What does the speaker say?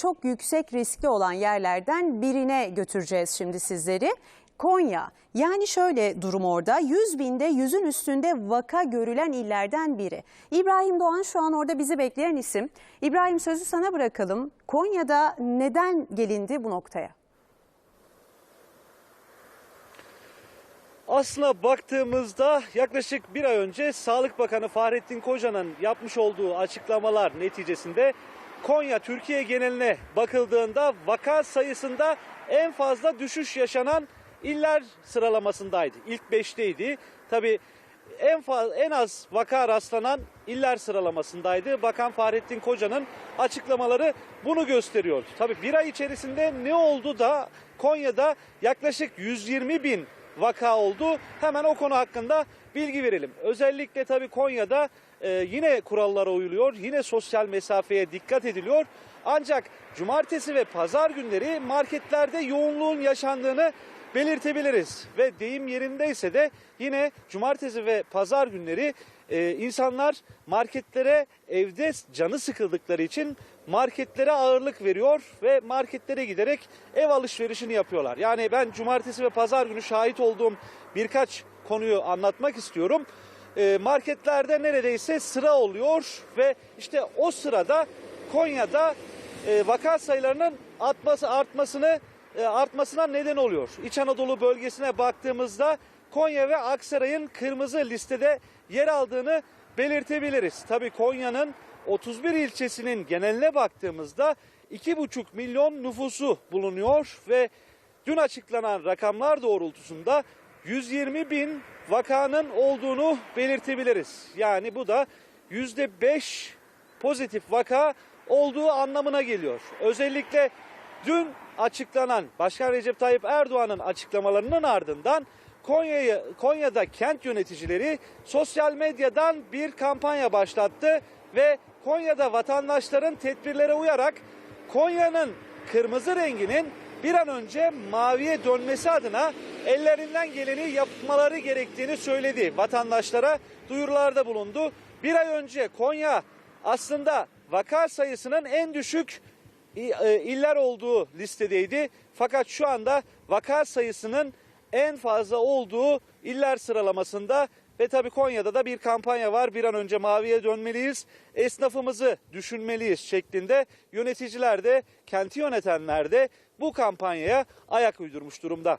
çok yüksek riskli olan yerlerden birine götüreceğiz şimdi sizleri. Konya. Yani şöyle durum orada 100 binde yüzün üstünde vaka görülen illerden biri. İbrahim Doğan şu an orada bizi bekleyen isim. İbrahim sözü sana bırakalım. Konya'da neden gelindi bu noktaya? Aslına baktığımızda yaklaşık bir ay önce Sağlık Bakanı Fahrettin Koca'nın yapmış olduğu açıklamalar neticesinde Konya Türkiye geneline bakıldığında vaka sayısında en fazla düşüş yaşanan iller sıralamasındaydı. İlk 5'teydi. Tabii en fazla, en az vaka rastlanan iller sıralamasındaydı. Bakan Fahrettin Koca'nın açıklamaları bunu gösteriyor. Tabii bir ay içerisinde ne oldu da Konya'da yaklaşık 120 bin vaka oldu. Hemen o konu hakkında bilgi verelim. Özellikle tabii Konya'da e, yine kurallara uyuluyor. Yine sosyal mesafeye dikkat ediliyor. Ancak cumartesi ve pazar günleri marketlerde yoğunluğun yaşandığını belirtebiliriz. Ve deyim yerindeyse de yine cumartesi ve pazar günleri e, insanlar marketlere evde canı sıkıldıkları için marketlere ağırlık veriyor ve marketlere giderek ev alışverişini yapıyorlar. Yani ben cumartesi ve pazar günü şahit olduğum birkaç konuyu anlatmak istiyorum. E, marketlerde neredeyse sıra oluyor ve işte o sırada Konya'da e, vaka sayılarının artması artmasını e, artmasına neden oluyor. İç Anadolu bölgesine baktığımızda Konya ve Aksaray'ın kırmızı listede yer aldığını belirtebiliriz. Tabii Konya'nın 31 ilçesinin geneline baktığımızda 2,5 milyon nüfusu bulunuyor ve dün açıklanan rakamlar doğrultusunda 120 bin vakanın olduğunu belirtebiliriz. Yani bu da %5 pozitif vaka olduğu anlamına geliyor. Özellikle dün açıklanan Başkan Recep Tayyip Erdoğan'ın açıklamalarının ardından Konya'yı Konya'da kent yöneticileri sosyal medyadan bir kampanya başlattı ve Konya'da vatandaşların tedbirlere uyarak Konya'nın kırmızı renginin bir an önce maviye dönmesi adına ellerinden geleni yapmaları gerektiğini söyledi. Vatandaşlara duyurularda bulundu. Bir ay önce Konya aslında vaka sayısının en düşük e, iller olduğu listedeydi. Fakat şu anda vaka sayısının en fazla olduğu iller sıralamasında ve tabii Konya'da da bir kampanya var. Bir an önce maviye dönmeliyiz, esnafımızı düşünmeliyiz şeklinde yöneticiler de, kenti yönetenler de bu kampanyaya ayak uydurmuş durumda.